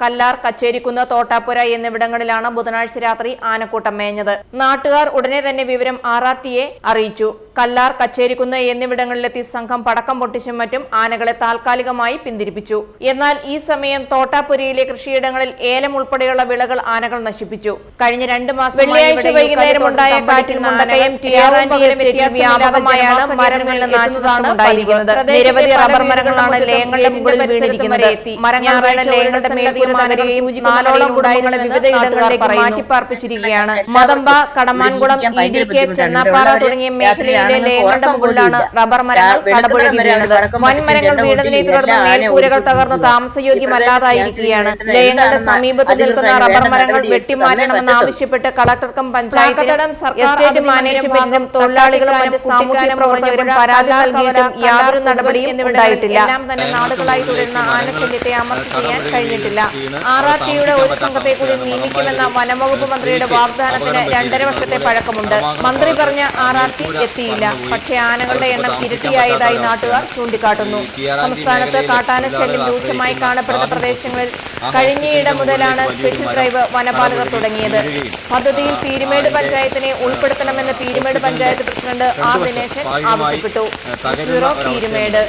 കല്ലാർ കച്ചേരിക്കുന്ന് തോട്ടാപ്പുര എന്നിവിടങ്ങളിലാണ് ബുധനാഴ്ച രാത്രി ആനക്കൂട്ടം മേഞ്ഞത്. നാട്ടുകാർ ഉടനെ തന്നെ വിവരം ആർ അറിയിച്ചു. കല്ലാർ കച്ചേരിക്കുന്ന് എന്നിവിടങ്ങളിലെത്തി സംഘം പടക്കം പൊട്ടിച്ചും മറ്റും ആനകളെ താൽക്കാലികമായി പിന്തിരിപ്പിച്ചു. എന്നാൽ ഈ സമയം തോട്ടാപുരിയിലെ കൃഷിയിടങ്ങളിൽ ഏലം ഉൾപ്പെടെയുള്ള വിളകൾ ആനകൾ നശിപ്പിച്ചു. കഴിഞ്ഞ രണ്ട് മാസം വെള്ളിയാഴ്ച വൈകുന്നേരം ഉണ്ടായ കാറ്റിൽ മുണ്ടക്കയം വ്യാപകമായാണ് മരങ്ങളിൽ നാശനഷ്ടമുണ്ടായിരിക്കുന്നത് നിരവധി റബ്ബർ മരങ്ങളാണ് ലയങ്ങളുടെ മുകളിൽ വീണിരിക്കുന്നത്. മരങ്ങളാണ് ലയങ്ങളുടെ മേൽ തീരുമാനങ്ങളെയും നാലോളം കുടുംബങ്ങളെ വിവിധ ഇടങ്ങളിലേക്ക് മാറ്റിപ്പാർപ്പിച്ചിരിക്കുകയാണ്. മതമ്പ കടമാൻകുളം ഇ ഡി ചെന്നാപ്പാറ തുടങ്ങിയ മേഖലയിലെ ലയങ്ങളുടെ മുകളിലാണ് റബ്ബർ മരങ്ങൾ കടപുഴകി വീണത്. വൻമരങ്ങൾ വീണതിനെ തുടർന്ന് മേൽക്കൂരകൾ തകർന്ന് താമസയോഗ്യമല്ലാതായിരിക്കുകയാണ്. ലയങ്ങളുടെ സമീപത്ത് നിൽക്കുന്ന റബ്ബർ മരങ്ങൾ വെട്ടിമാറ്റണമെന്ന് ആവശ്യപ്പെട്ട് കളക്ടർക്കും പഞ്ചായത്തിനും എസ്റ്റേറ്റ് മാനേജ്മെന്റിനും തൊഴിലാളികളും മറ്റ് സാമൂഹിക പ്രവർത്തകരും പരാതി നൽകിയിട്ടും യാതൊരു നടപടിയും ഉണ്ടായിട്ടില്ല. എല്ലാം തന്നെ നാടുകളായി തുടരുന്ന ആനശല്യത്തെ അമർച്ച ചെയ്യാൻ കഴിഞ്ഞിട്ടില്ല. ആർ ആർ ടിയുടെ ഒരു സംഘത്തെ കൂടി നിയമിക്കുമെന്ന വനംവകുപ്പ് മന്ത്രിയുടെ വാഗ്ദാനത്തിന് രണ്ടര വർഷത്തെ പഴക്കമുണ്ട്. മന്ത്രി പറഞ്ഞ ആർ ആർ ടി എത്തിയില്ല പക്ഷേ ആനകളുടെ എണ്ണം ഇരട്ടിയായതായി നാട്ടുകാർ ചൂണ്ടിക്കാട്ടുന്നു. സംസ്ഥാനത്ത് കാട്ടാന ശല്യം രൂക്ഷമായി കാണപ്പെടുന്ന പ്രദേശങ്ങളിൽ കഴിഞ്ഞയിടം മുതലാണ് സ്പെഷ്യൽ ഡ്രൈവ് വനപാലകർ തുടങ്ങിയത്. പദ്ധതിയിൽ പീരുമേട് പഞ്ചായത്തിനെ ഉൾപ്പെടുത്തണമെന്ന് Peermade panchayat president R Dineshan ആവശ്യപ്പെട്ടു. ബ്യൂറോ പീരുമേട്.